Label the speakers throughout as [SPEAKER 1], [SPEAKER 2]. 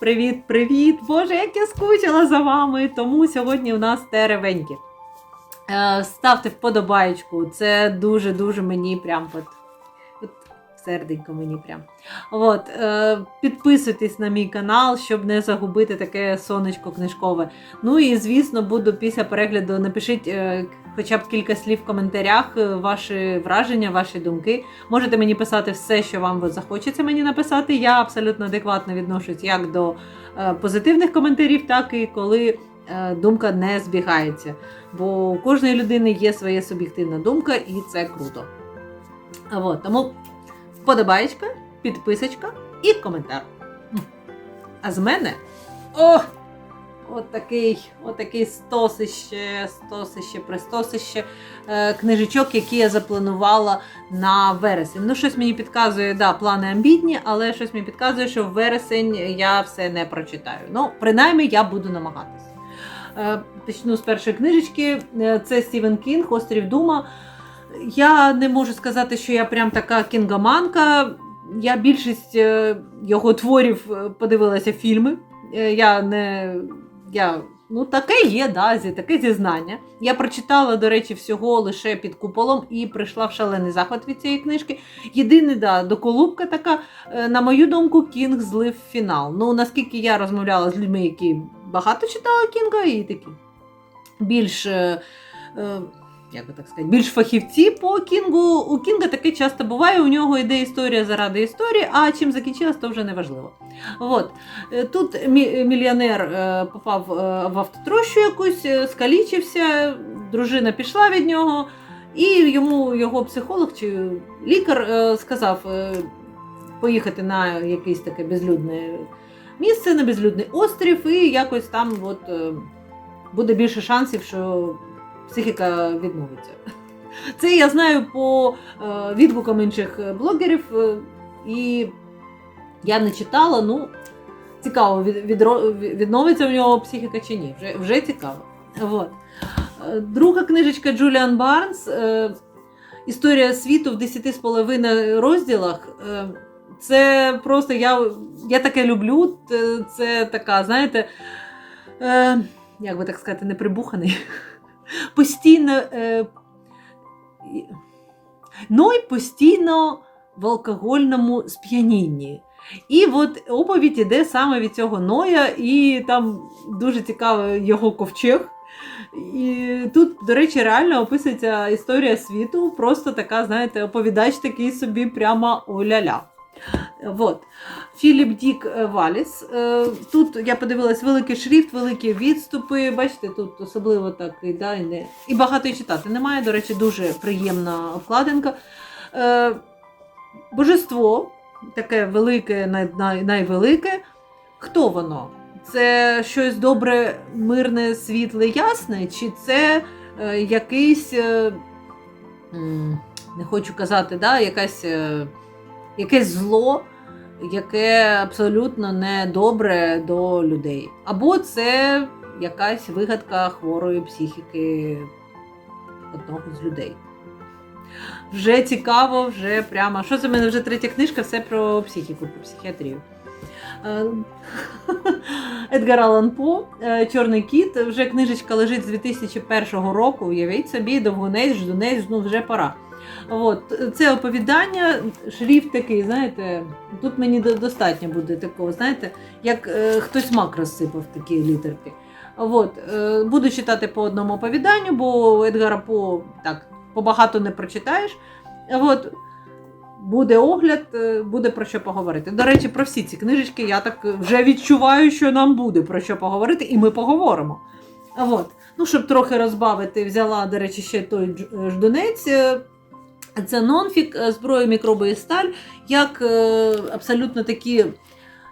[SPEAKER 1] Привіт-привіт! Боже, як я скучила за вами! Тому сьогодні у нас теревеньки. Е, ставте вподобаєчку. Це дуже-дуже мені прям от серденько мені прям. От, е, підписуйтесь на мій канал, щоб не загубити таке сонечко книжкове. Ну і звісно, буду після перегляду напишіть е, хоча б кілька слів в коментарях, е, ваші враження, ваші думки. Можете мені писати все, що вам захочеться мені написати. Я абсолютно адекватно відношусь як до е, позитивних коментарів, так і коли е, думка не збігається. Бо у кожної людини є своя суб'єктивна думка, і це круто. От, тому вподобаєчка, підписочка і коментар. А з мене. О! От такий, от такий стосище, стосище, пристосище е, книжечок, які я запланувала на вересень. Ну, щось мені підказує, да, плани амбітні, але щось мені підказує, що в вересень я все не прочитаю. Ну, принаймні, я буду намагатись. Е, почну з першої книжечки. Е, Це Стівен Кінг, Острів Дума. Я не можу сказати, що я прям така кінгоманка. Я більшість е, його творів е, подивилася фільми. Е, Я не. Я, ну, таке є, да, таке зізнання. Я прочитала, до речі, всього лише під куполом і прийшла в шалений захват від цієї книжки. Єдине, да, доколубка така, на мою думку, Кінг злив фінал. Ну, наскільки я розмовляла з людьми, які багато читали Кінга, і такі більш. Як би так сказати, більш фахівці по Кінгу. У Кінга таке часто буває, у нього йде історія заради історії, а чим закінчилась, то вже не важливо. От. Е, Тут мільйонер е, попав е, в автотрощу якусь, скалічився, дружина пішла від нього, і йому його психолог чи лікар сказав поїхати на якесь таке безлюдне місце, на безлюдний острів, і якось там от, буде більше шансів, що психіка відновиться. Це я знаю по е, відгукам інших е, блогерів, е, і я не читала, ну, цікаво, відновиться в нього психіка чи ні. Вже, вже цікаво. Вот. Е, Друга книжечка Джуліан Барнс. Історія світу в 10 з половиною розділах. Це просто я, я таке люблю. Це, така, знаєте, як би так сказати, неприбуханий. Постійно. Е, і- Ной постійно в алкогольному сп'янінні. І от оповідь іде саме від цього Ноя, і там дуже цікавий його ковчег. І тут, до речі, реально описується історія світу, просто така, знаєте, оповідач такий собі прямо оля-ля. Вот. Філіп Дік е, Валіс. Е, Тут я подивилась великий шрифт, великі відступи. Бачите, тут особливо так і, да, і, не... і багато читати немає. До речі, дуже приємна обкладинка. Е, Божество таке велике, най, най, найвелике. Хто воно? Це щось добре, мирне, світле, ясне, чи це якийсь, не хочу казати, да, якась, якесь зло, яке абсолютно не добре до людей. Або це якась вигадка хворої психіки одного з людей. Вже цікаво, вже прямо. Що це в мене вже третя книжка, все про психіку, про психіатрію. Е, Едгар Аллан По, е, Чорний кіт. Вже книжечка лежить з 2001 року. Уявіть собі, довгонець, ждунець, ну вже пора. От, це оповідання, шрифт такий, знаєте, тут мені достатньо буде такого, знаєте, як е, хтось мак розсипав такі літерки. От, е, буду читати по одному оповіданню, бо Едгара По так побагато не прочитаєш. От, буде огляд, е, буде про що поговорити. До речі, про всі ці книжечки я так вже відчуваю, що нам буде про що поговорити, і ми поговоримо. От. Ну, щоб трохи розбавити, взяла, до речі, ще той ждунець. Це нонфік, е, зброя, мікроби і сталь, як е, абсолютно такі,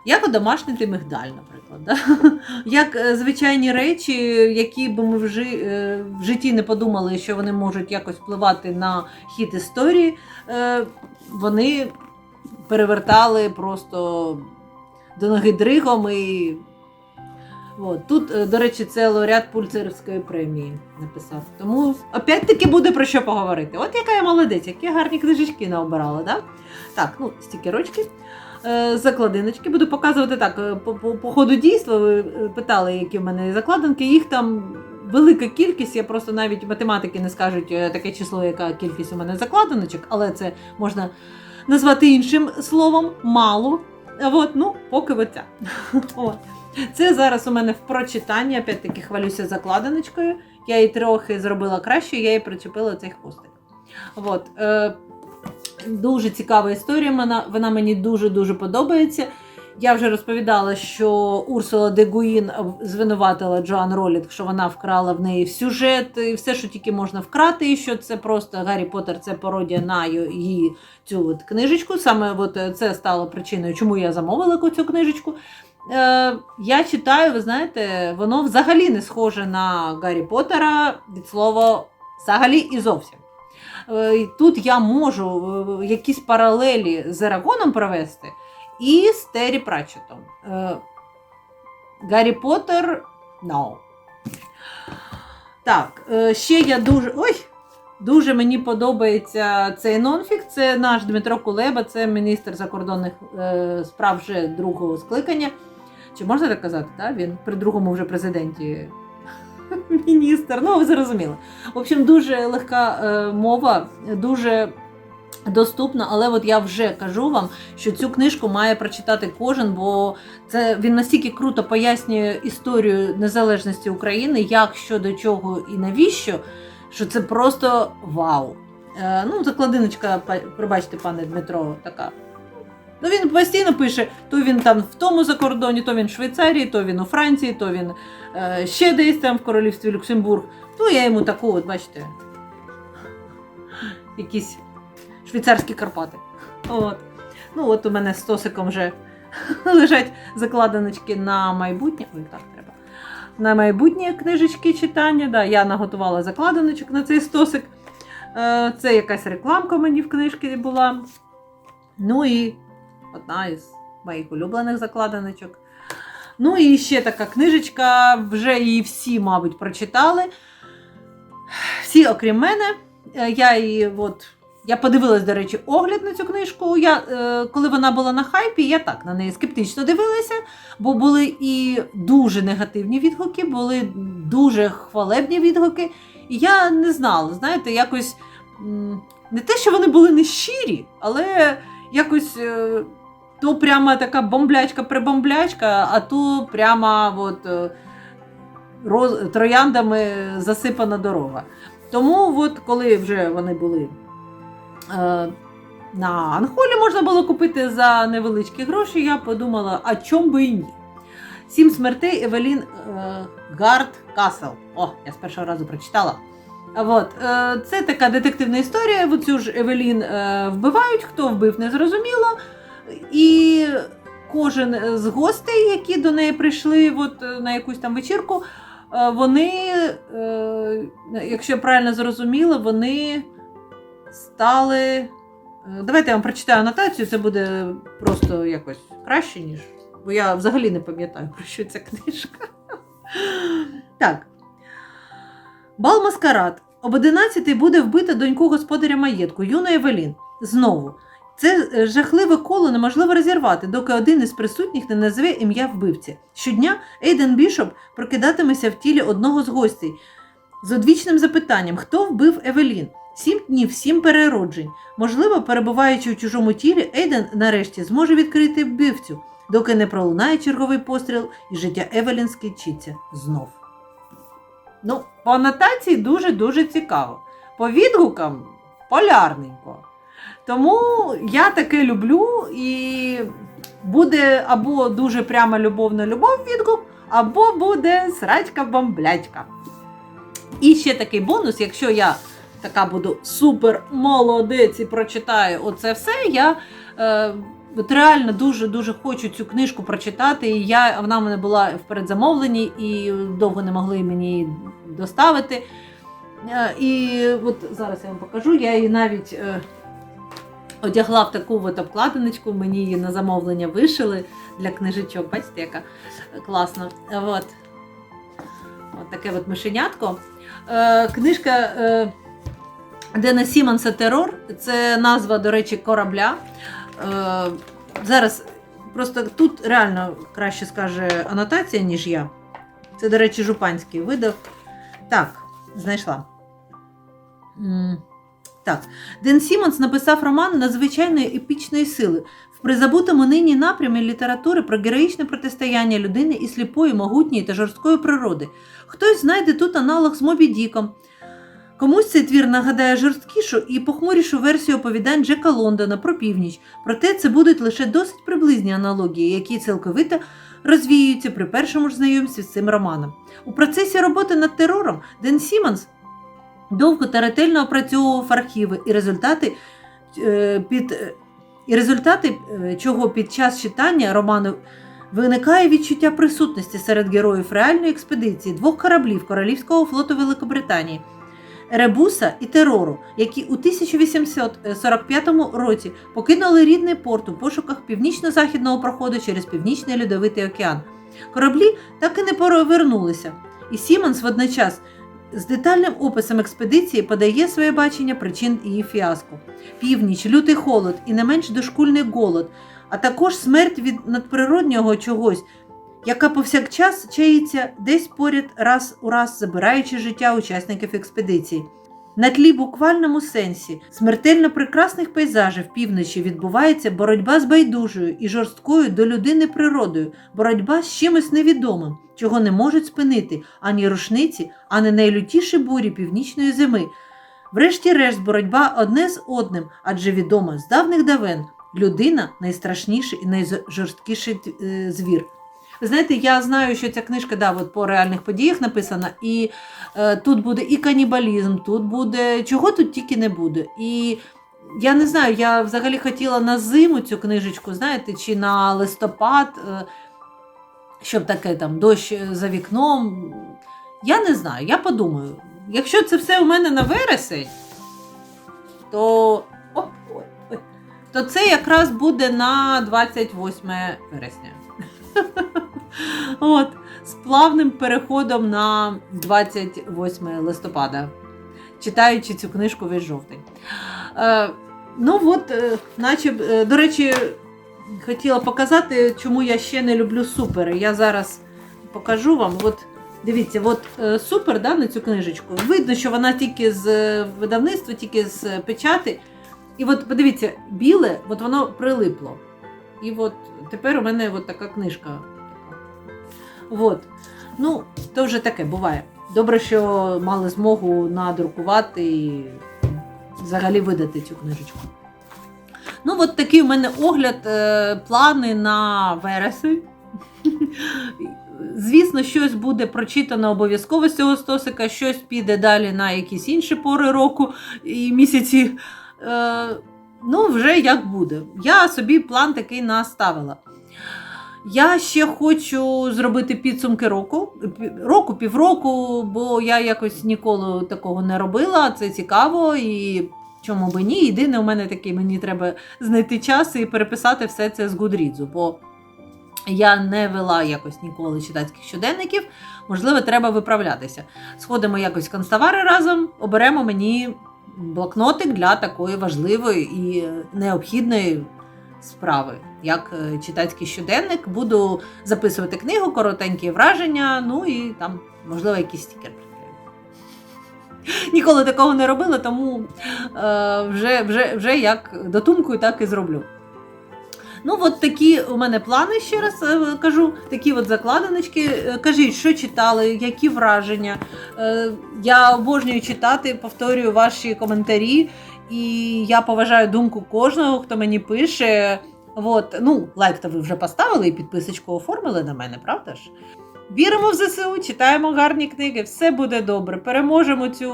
[SPEAKER 1] як одомашнити мигдаль, наприклад. Да? Як е, звичайні речі, які б ми в, житті не подумали, що вони можуть якось впливати на хід історії, вони перевертали просто до ноги дригом і. От. Тут, е, до речі, це лауреат Пульцерівської премії написав. Тому опять-таки буде про що поговорити. От яка я молодець, які гарні книжечки наобирала, да? Так, ну, стікерочки. е, закладиночки. Буду показувати так. е, По, по, ходу дійства ви питали, які в мене закладинки. Їх там велика кількість. Я просто навіть математики не скажуть таке число, яка кількість у мене закладиночок, але це можна назвати іншим словом мало. От, ну, поки оця. От. Це зараз у мене в прочитанні, опять-таки хвалюся закладиночкою. Я її трохи зробила краще, я їй причепила цей хвостик. От, е, дуже цікава історія, вона, вона мені дуже-дуже подобається. Я вже розповідала, що Урсула де Гуїн звинуватила Джоан Ролінг, що вона вкрала в неї сюжет і все, що тільки можна вкрати, і що це просто Гаррі Поттер це пародія на її цю от книжечку. Саме от е, це стало причиною, чому я замовила цю книжечку. Е, я читаю, ви знаєте, воно взагалі не схоже на Гаррі Поттера від слова взагалі і зовсім. Е, Тут я можу е, якісь паралелі з Ерагоном провести і з Террі Пратчетом. Е, Гаррі Поттер no. Так, е, ще я дуже. Ой! Дуже мені подобається цей нонфік. Це наш Дмитро Кулеба, це міністр закордонних е, справ вже другого скликання. Чи можна так казати? Так? Він при другому вже президенті міністр. Ну, ви зрозуміли. В общем, дуже легка е, мова, дуже доступна, але от я вже кажу вам, що цю книжку має прочитати кожен, бо це він настільки круто пояснює історію незалежності України, як що до чого і навіщо, що це просто вау. Е, ну, закладиночка, пробачте, пане Дмитро, така. Ну, він постійно пише: то він там в тому закордоні, то він в Швейцарії, то він у Франції, то він е, ще десь там в королівстві Люксембург. То я йому таку, от бачите, якісь швейцарські Карпати. От. Ну, от у мене з Тосиком вже лежать закладиночки на майбутнє. Ой, так треба. На майбутнє книжечки читання. Да, я наготувала закладиночок на цей стосик. Е, Це якась рекламка мені в книжці була. Ну і одна із моїх улюблених закладиночок. Ну і ще така книжечка, вже її всі, мабуть, прочитали. Всі, окрім мене. Е, Я її от. Я подивилась, до речі, огляд на цю книжку. Я, е, коли вона була на хайпі, я так на неї скептично дивилася, бо були і дуже негативні відгуки, були дуже хвалебні відгуки. І я не знала, знаєте, якось не те, що вони були нещирі, але якось е, то прямо така бомблячка-прибомблячка, а то прямо от, е, роз, трояндами засипана дорога. Тому, от, коли вже вони були е, на Анхолі, можна було купити за невеличкі гроші, я подумала, а чом би і ні. Сім смертей Евелін е, Гард Касел. О, я з першого разу прочитала. От, е, це така детективна історія. Оцю ж Евелін е, вбивають, хто вбив, не зрозуміло. І кожен з гостей, які до неї прийшли от, е, на якусь там вечірку, е, вони, е, якщо я правильно зрозуміла, вони стали. Давайте я вам прочитаю анотацію, це буде просто якось краще, ніж. Бо я взагалі не пам'ятаю, про що ця книжка. Так. Бал маскарад. Об 11 буде вбита доньку господаря маєтку, юна Евелін. Знову. Це е, жахливе коло неможливо розірвати, доки один із присутніх не назве ім'я вбивці. Щодня Ейден Бішоп прокидатиметься в тілі одного з гостей з одвічним запитанням, хто вбив Евелін. Сім днів, сім перероджень. Можливо, перебуваючи у чужому тілі, Ейден нарешті зможе відкрити вбивцю, доки не пролунає черговий постріл і життя Евелін скінчиться знов. Ну, по анотації дуже-дуже цікаво. По відгукам полярненько. Тому я таке люблю і буде або дуже прямо любовна любов відгук, або буде срачка-бомблячка. І ще такий бонус, якщо я така буду супер молодець і прочитаю оце все, я е, от реально дуже-дуже хочу цю книжку прочитати. І я, вона в мене була в передзамовленні і довго не могли мені її доставити. Е, і от зараз я вам покажу, я її навіть е, одягла в таку от обкладиночку, мені її на замовлення вишили для книжечок. Бачите, яка класна. От. От таке от мишенятко. Е, книжка е, Дена Сімонса Терор. Це назва, до речі, корабля. Е, зараз просто тут реально краще скаже анотація, ніж я. Це, до речі, Жупанський видав. Так, знайшла. Так. Ден Сімонс написав роман надзвичайної епічної сили в призабутому нині напрямі літератури про героїчне протистояння людини і сліпої, могутньої та жорсткої природи. Хтось знайде тут аналог з Мобі Діком. Комусь цей твір нагадає жорсткішу і похмурішу версію оповідань Джека Лондона про північ, проте це будуть лише досить приблизні аналогії, які цілковито розвіюються при першому ж знайомстві з цим романом. У процесі роботи над терором Ден Сімонс довго та ретельно опрацьовував архіви і результати, е, під, е, і результати е, чого під час читання роману виникає відчуття присутності серед героїв реальної експедиції двох кораблів Королівського флоту Великобританії. Ребуса і терору, які у 1845 році покинули рідний порт у пошуках північно-західного проходу через Північний Льодовитий океан. Кораблі так і не повернулися, і Сімонс водночас з детальним описом експедиції подає своє бачення причин її фіаско: північ, лютий холод і не менш дошкульний голод, а також смерть від надприроднього чогось, яка повсякчас чаїться десь поряд раз у раз забираючи життя учасників експедиції. На тлі буквальному сенсі смертельно прекрасних пейзажів півночі відбувається боротьба з байдужою і жорсткою до людини природою, боротьба з чимось невідомим, чого не можуть спинити ані рушниці, ані найлютіші бурі північної зими. Врешті-решт, боротьба одне з одним, адже відомо з давних давен людина найстрашніший і найжорсткіший е, звір. Знаєте, я знаю, що ця книжка да, от по реальних подіях написана, і е, тут буде і канібалізм, тут буде чого тут тільки не буде. І я не знаю, я взагалі хотіла на зиму цю книжечку, знаєте, чи на листопад, е, щоб таке там дощ за вікном. Я не знаю, я подумаю. Якщо це все у мене на вересень, то. То це якраз буде на 28 вересня. От, з плавним переходом на 28 листопада, читаючи цю книжку весь жовтень. Е, ну, от, е, наче, е, до речі, хотіла показати, чому я ще не люблю супери. Я зараз покажу вам. От, дивіться, от е, супер да, на цю книжечку. Видно, що вона тільки з видавництва, тільки з печати. І от подивіться, біле, от воно прилипло. І от тепер у мене от така книжка. От. Ну, то вже таке буває. Добре, що мали змогу надрукувати і взагалі видати цю книжечку. Ну, от такий у мене огляд, е, плани на вересень. Звісно, щось буде прочитано обов'язково з цього стосика, щось піде далі на якісь інші пори року і місяці. Е, ну, вже як буде. Я собі план такий наставила. Я ще хочу зробити підсумки року, року, півроку, бо я якось ніколи такого не робила. Це цікаво і чому би ні. Єдине, у мене такий, мені треба знайти час і переписати все це з Гудрідзу, бо я не вела якось ніколи читацьких щоденників. Можливо, треба виправлятися. Сходимо якось в констовари разом, оберемо мені блокнотик для такої важливої і необхідної справи, як е, читацький щоденник. Буду записувати книгу, коротенькі враження, ну і там, можливо, якийсь стікер. Ніколи такого не робила, тому е, вже, вже, вже як дотумкою, так і зроблю. Ну, от такі у мене плани, ще раз е, кажу, такі от закладиночки. Е, Кажіть, що читали, які враження. Я обожнюю читати, повторюю ваші коментарі. І я поважаю думку кожного, хто мені пише. От, ну, лайк то ви вже поставили і підписочку оформили на мене, правда ж? Віримо в ЗСУ, читаємо гарні книги, все буде добре. Переможемо цю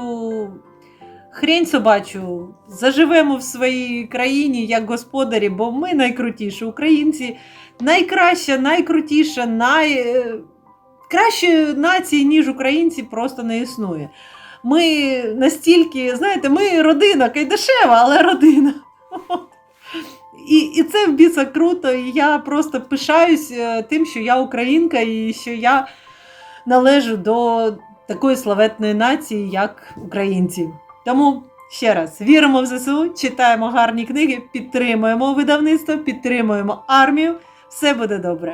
[SPEAKER 1] хрень собачу, заживемо в своїй країні як господарі, бо ми найкрутіші. Українці найкраща, найкрутіша, най... е, нації, ніж українці, просто не існує. Ми настільки, знаєте, ми родина, кайдашева, але родина. І, і це в біса круто. І я просто пишаюсь е, тим, що я українка і що я належу до такої славетної нації, як українці. Тому Ще раз віримо в ЗСУ, читаємо гарні книги, підтримуємо видавництво, підтримуємо армію. Все буде добре.